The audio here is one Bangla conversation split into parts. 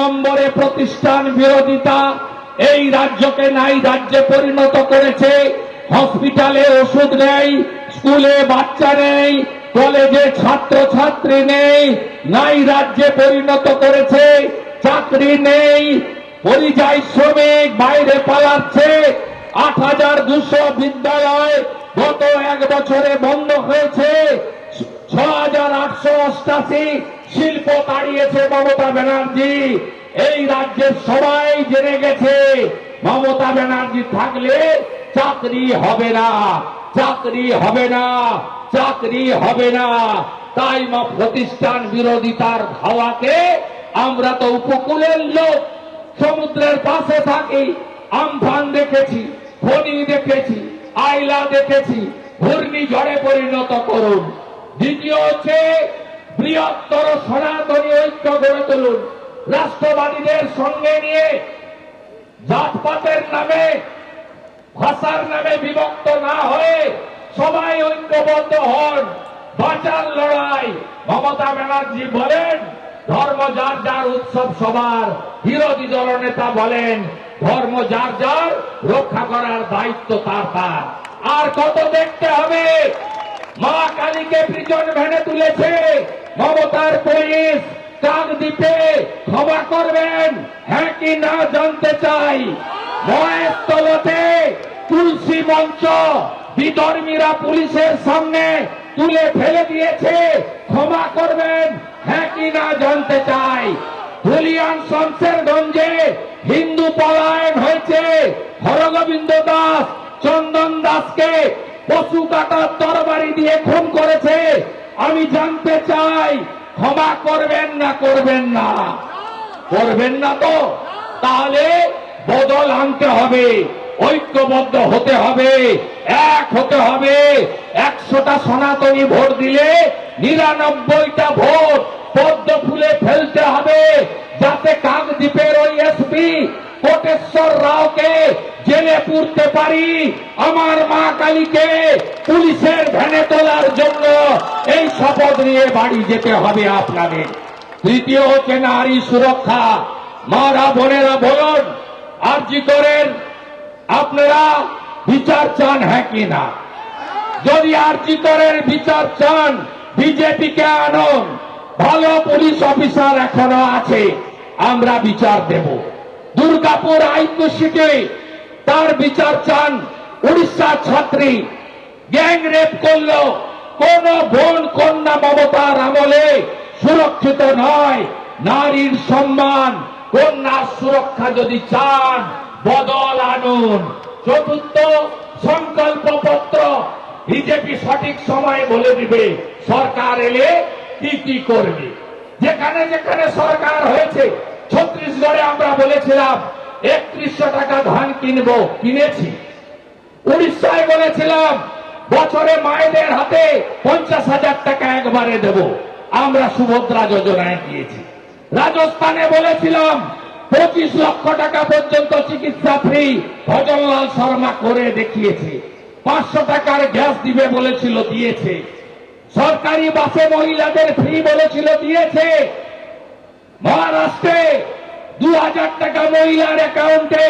নম্বরে প্রতিষ্ঠান বিরোধিতা। এই রাজ্যকে নাই রাজ্যে পরিণত করেছে। হসপিটালে ওষুধ নেই, স্কুলে বাচ্চা নেই, কলেজে ছাত্র ছাত্রী নেই, নাই রাজ্যে পরিণত করেছে। চাকরি নেই, পরিযায়ী শ্রমিক বাইরে পালাচ্ছে। আট হাজার দুশো বিদ্যালয় গত এক বছরে বন্ধ হয়েছে। ছ হাজার আটশো অষ্টাশি শিল্প তাড়িয়েছে মমতা ব্যানার্জি। এই রাজ্যের সবাই জেনে গেছে, মমতা ব্যানার্জি থাকলে চাকরি হবে না, চাকরি হবে না, চাকরি হবে না। তাই প্রতিষ্ঠান বিরোধিতার ধাওয়াকে আমরা তো উপকূলের লোক, সমুদ্রের পাশে থাকি, আমফান দেখেছি ফণি দেখেছি, আইলা দেখেছি ঘূর্ণি ঘূর্ণিঝড়ে পরিণত করুন। দ্বিতীয় হচ্ছে বৃহত্তর সনাতনী ঐক্য গড়ে তুলুন। রাষ্ট্রবাদীদের সঙ্গে নিয়ে জাতপাতের নামে, ভাষার নামে বিভক্ত না হয়ে সবাই ঐক্যবদ্ধ হন। বাঁচার লড়াই। মমতা ব্যানার্জি বলেন, ধর্ম যার যার উৎসব সবার। বিরোধী দলনেতা বলেন, ধর্ম যার যার রক্ষা করার দায়িত্ব তার তার। আর কত দেখতে হবে? মা কালীকে প্রিজন ভ্যানে তুলেছে। মমতার পুলিশ কাকদ্বীপে ক্ষমা করবেন। হ্যাঁ কি না জানতে চাই? মহেশতলতে তুলসী মঞ্চ বিধর্মীরা পুলিশের সামনে তুলে ফেলে দিয়েছে। ক্ষমা করবেন। হ্যাঁ কি না জানতে চাই? ধুলিয়ান শমশেরগঞ্জে হিন্দু পলায়ন হয়েছে। হরগোবিন্দ দাস চন্দন দাসকে পশু কাটার তরবারি দিয়ে খুন করেছে। আমি জানতে চাই, ক্ষমা করবেন না করবেন না? করবেন না তো? তাহলে বদল আনতে হবে, ঐক্যবদ্ধ হতে হবে, এক হতে হবে। একশোটা সনাতনী ভোট দিলে নিরানব্বইটা ভোট পদ্ম ফুলে ফেলতে হবে, যাতে কাকদ্বীপের ওই এসপি কোটেশ্বর রাওকে জেলে পুরতে পারি। আমার মা কালীকে পুলিশের ভ্যানে তোলার জন্য এই শপথ নিয়ে বাড়ি যেতে হবে আপনাদের। তৃতীয় হচ্ছে নারী সুরক্ষা। মারা বোনেরা বলুন, আরজি করেন, আপনারা বিচার চান হ্যাঁ কি না? যদি আরজি করেন, বিচার চান, বিজেপিকে আনুন। ভালো পুলিশ অফিসার এখনও আছে, আমরা বিচার দেব। দুর্গাপুর আইকু তার বিচার চান উড়িষ্যার ছাত্রী। গ্যাং রেপ করল। কোন বোন কন্যা মমতার আমলে সুরক্ষিত নয়। নারীর সম্মান, কন্যার সুরক্ষা যদি চান, বদল আনুন। চতুর্থ সংকল্প পত্র বিজেপি সঠিক সময় বলে দিবে, সরকার এলে কি কি করবে? যেখানে যেখানে সরকার হয়েছে ছত্রিশগড়ে আমরা বলেছিলাম একত্রিশশো টাকা ধান কিনবো, কিনেছি। উড়িষ্যায় বলেছিলাম, বছরে মায়েদের হাতে পঞ্চাশ হাজার টাকা একবারে দেব। আমরা সুভদ্রা যোজনায় দিয়েছি রাজস্থানে বলেছিলাম, পঁচিশ লক্ষ টাকা পর্যন্ত চিকিৎসা ফ্রি, ভজনলাল শর্মা করে দেখিয়েছে। পাঁচশো টাকার গ্যাস দিবে বলেছিল, দিয়েছে। সরকারি বাসে মহিলাদের ফ্রি বলেছিল, দিয়েছে। মহারাষ্ট্রে দু হাজার টাকা মহিলার অ্যাকাউন্টে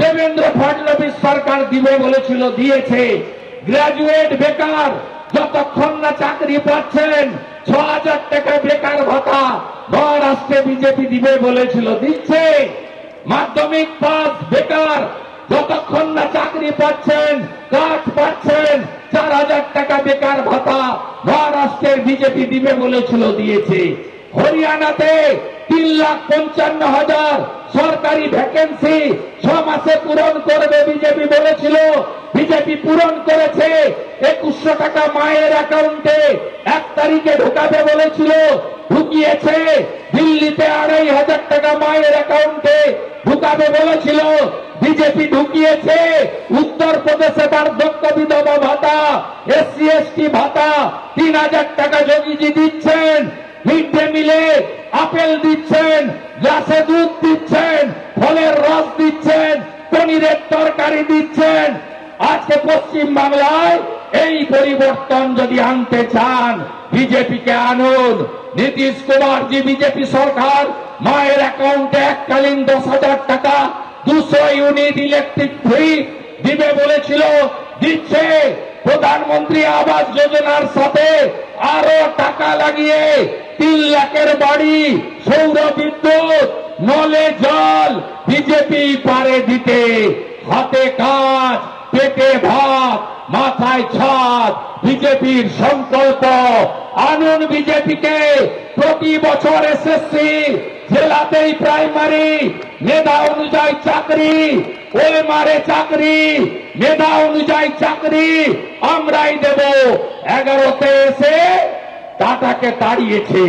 দেবেন্দ্র ফডনবিস সরকার দিবে বলেছিল, দিয়েছে। গ্রাজুয়েট বেকার, যতক্ষণ না চাকরি পাচ্ছেন ছ হাজার টাকা বেকার ভাতা মহারাষ্ট্রে বিজেপি দিবে বলেছিল, দিচ্ছে। মাধ্যমিক পাস বেকার, যতক্ষণ না চাকরি পাচ্ছেন, কাজ পাচ্ছেন চার হাজার টাকা বেকার ভাতা মহারাষ্ট্রের বিজেপি দিবে বলেছিল, দিয়েছে। হরিয়ানাতে তিন লাখ পঞ্চান্ন হাজার সরকারি ভ্যাকেন্সি ছ মাসে পূরণ করবে বিজেপি বলেছিল। বিজেপি পূরণ করেছে একুশশো টাকা মায়ের অ্যাকাউন্টে এক তারিখে ঢোকাবে বলেছিল, ঢুকিয়েছে। দিল্লিতে আড়াই হাজার টাকা মায়ের অ্যাকাউন্টে ঢুকাবে বলেছিল, বিজেপি ঢুকিয়েছে। উত্তর প্রদেশে বার্ধক্য বিধবা ভাতা, এসসি, এসটি ভাতা, তিন হাজার টাকা যোগীজি দিচ্ছেন। মিড মিলে আপেল দিচ্ছেন, গ্লাসে দুধ দিচ্ছেন, ফলের রস দিচ্ছেন, পনিরের তরকারি দিচ্ছেন। আজকে পশ্চিম বাংলায় এই পরিবর্তন যদি আনতে চান, বিজেপিকে আনুন। নীতিশ কুমার জি বিজেপি সরকার, মায়ের অ্যাকাউন্টে এককালীন দশ হাজার টাকা, দুশো ইউনিট ইলেকট্রিক ফ্রি দিবে বলেছিল, দিচ্ছে। প্রধানমন্ত্রী আবাস যোজনার সাথে আরও টাকা লাগিয়ে তিন লাখের বাড়ি, সৌর বিদ্যুৎ, নলে জল বিজেপি পারে দিতে। হাতে কাজ, পেটে ভাত, মাথায় ছাদ, বিজেপির সংকল্প। আনুন বিজেপিকে প্রতি বছর এসএসসি জেলাতেই প্রাইমারি, মেধা অনুযায়ী চাকরি ওই চাকরি, মেধা অনুযায়ী চাকরি আমরাই দেব। এগারোতে এসে টাটাকে তাড়িয়েছে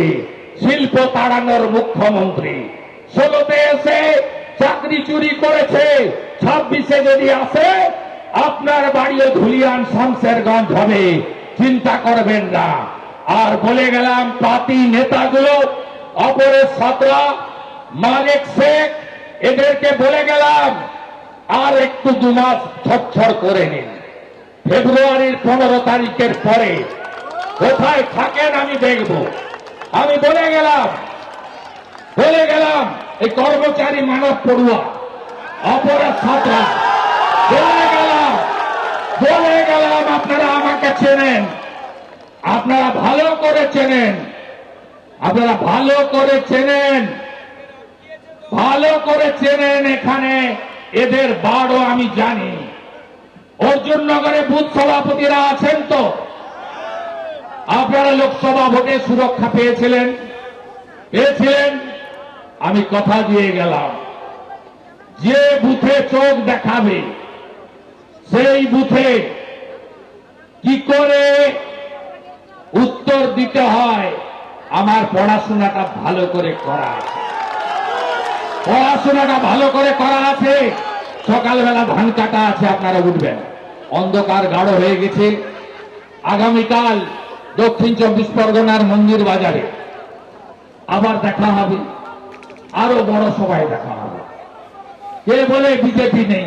শিল্প তাড়ানোর মুখ্যমন্ত্রী। ষোলোতে এসে চাকরি চুরি করেছে। ছাব্বিশে যদি আসে, আপনার বাড়িও ধুলিয়ান শামসেরগঞ্জ হবে। চিন্তা করবেন না। আর বলে গেলাম পাতি নেতাগুলো, অপরের সাতরা মালিক শেখ, এদেরকে বলে গেলাম, আর একটু দু মাস করে নিন। ফেব্রুয়ারির পনেরো তারিখের পরে কোথায় থাকেন আমি দেখব। আমি বলে গেলাম বলে গেলাম, এই কর্মচারী মানব পড়ুয়া, অপরাধ ছাত্রা। বলে গেলাম বলে গেলাম, আপনারা আমাকে চেনেন। আপনারা ভালো করে চেনেন। আপনারা ভালো করে চেনেন। ভালো করে চেনেন এখানে, এদের বাড়ও আমি জানি। অর্জুন নগরে বুথ সভাপতিরা আছেন তো? আপনারা লোকসভা ভোটে সুরক্ষা পেয়েছিলেন। পেয়েছিলেন, আমি কথা দিয়ে গেলাম। যে বুথে চোখ দেখাবে, সেই বুথে কি করে উত্তর দিতে হয়, আমার পড়াশোনাটা ভালো করে করা আছে। পড়াশোনাটা ভালো করে করা আছে, সকালবেলা ধান কাটা আছে, আপনারা উঠবেন। অন্ধকার গাঢ় হয়ে গেছে। আগামীকাল দক্ষিণ চব্বিশ পরগনার মন্দির বাজারে। আবার দেখা হবে। আরও বড় সভায় দেখা হবে। কে বলে বিজেপি নেই?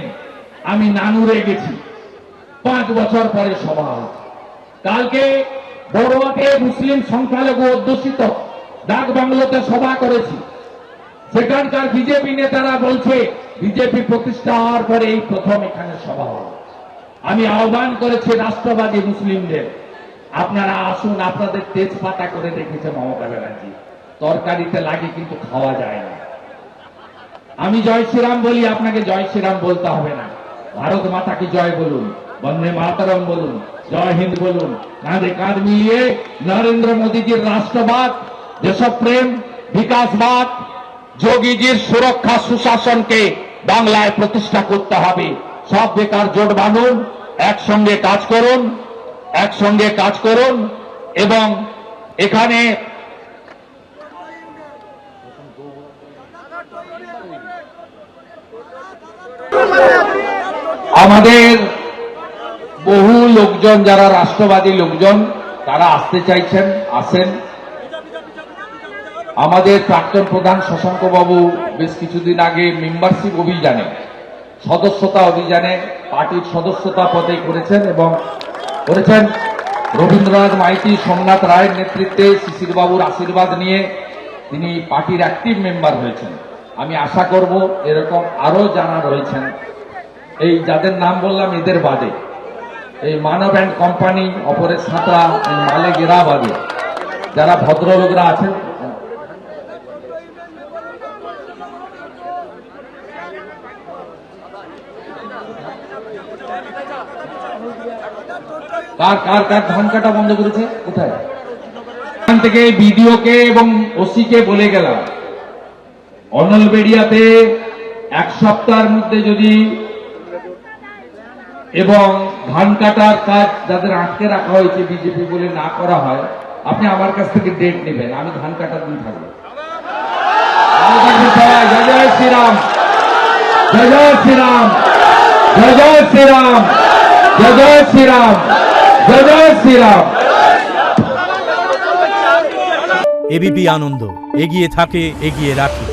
আমি নানুরে গেছি। পাঁচ বছর পরে সভা কালকে বড়ুয়াতে মুসলিম সংখ্যালঘু অধ্যুষিত ডাক বাংলোতে সভা করেছি। সেখানকার বিজেপি নেতারা বলছে, বিজেপি প্রতিষ্ঠা হওয়ার পরে এই প্রথম এখানে সভা হল আমি আহ্বান করেছি রাষ্ট্রবাদী মুসলিমদের। আপনারা আসুন, আপনাদের তেজপাতা করে রেখেছে মমতা ব্যানার্জি। তরকারিতে লাগে কিন্তু খাওয়া যায় না। আমি জয় শ্রীরাম বলি, আপনাকে জয় শ্রীরাম বলতে হবে না। ভারত মাতাকে জয় বলুন, বন্দে মাতারম বলুন, জয় হিন্দ বলুন। কাঁধে কাঁধ মিলিয়ে নরেন্দ্র মোদীজির রাষ্ট্রবাদ, দেশপ্রেম, বিকাশবাদ, যোগীজির সুরক্ষা সুশাসনকে বাংলায় প্রতিষ্ঠা করতে হবে। সব বেকার জোট বাঁধুন, একসঙ্গে কাজ করুন। একসঙ্গে কাজ করুন এবং এখানে আমাদের বহু লোকজন, যারা রাষ্ট্রবাদী লোকজন, তারা আসতে চাইছেন, আসেন। আমাদের প্রাক্তন প্রধান শশাঙ্ক বাবু বেশ কিছুদিন আগে মেম্বারশিপ অভিযানে, সদস্যতা অভিযানে, পার্টির সদস্যতা পদে করেছেন এবং করেছেন রবীন্দ্রনাথ মাইতি, সোমনাথ রায়ের নেতৃত্বে শিশির বাবুর আশীর্বাদ নিয়ে তিনি পার্টির অ্যাক্টিভ মেম্বার হয়েছেন। আমি আশা করব এরকম আরও যারা রয়েছেন, এই যাদের নাম বললাম এদের বাদে, এই মানব অ্যান্ড কোম্পানি অপরের সাঁতরা মালে গেরা বাদে, যারা ভদ্রলোকরা আছেন কার কার কার ধান কাটা বন্ধ করেছে? কোথায়? এখান থেকে বিডিওকে এবং ওসিকে বলে গেলাম। অনলবেড়িয়াতে এক সপ্তাহের মধ্যে যদি এবং ধান কাটার কাজ যাদের আটকে রাখা হয়েছে বিজেপি বলে না করা হয়, আপনি আমার কাছ থেকে ডেট নেবেন। আমি ধান কাটার দিন থাকব। জয় জয় শ্রীরাম। জয় জয় শ্রীরাম। জয় জয় শ্রীরাম। জয় জয় শ্রীরাম জয় জয় শ্রীরাম। এবিপি আনন্দ এগিয়ে থাকে এগিয়ে রাখে।